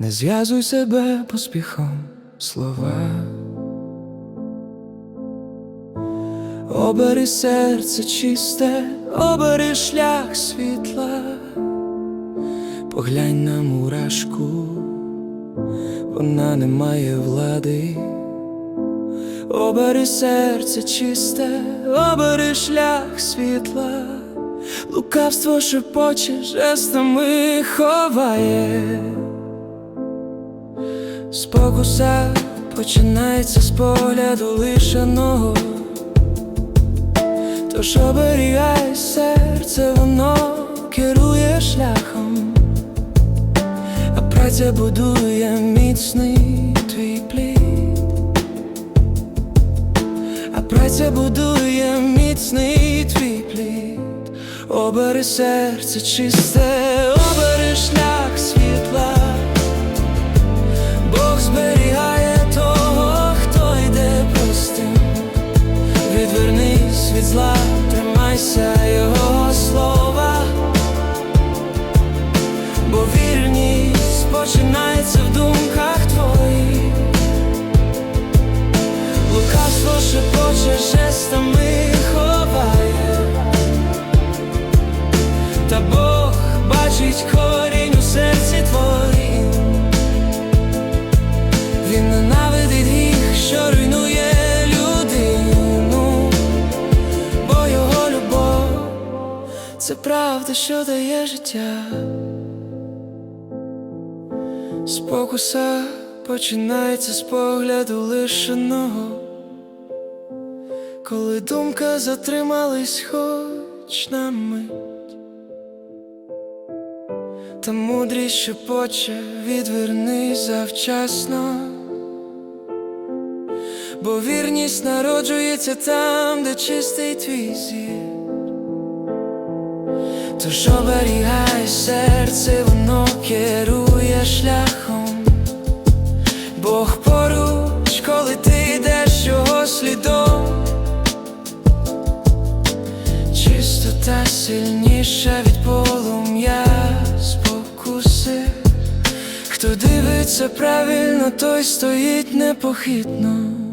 Не зв'язуй себе поспіхом слова. Обери серце чисте, обери шлях світла, поглянь на мурашку, вона не має влади. Обери серце чисте, обери шлях світла, лукавство шепоче, жестами ховає. Спокуса починається з погляду лишеного. Тож оберігай серце, воно керує шляхом, а праця будує міцний твій плід, а праця будує міцний твій плід, обери серце чисте, обери шлях зла, тримайся його слова, бо вірність починається в думках твоїх. Лукавство шепоче жестами це правда, що дає життя. Спокуса починається з погляду лишеного, коли думка затримались хоч на мить. Та мудрість шепоче, відвернись завчасно, бо вірність народжується там, де чистий твій зір. Тож оберігай серце, воно керує шляхом, Бог поруч, коли ти йдеш його слідом. Чистота сильніша від полум'я спокуси. Хто дивиться правильно, той стоїть непохитно.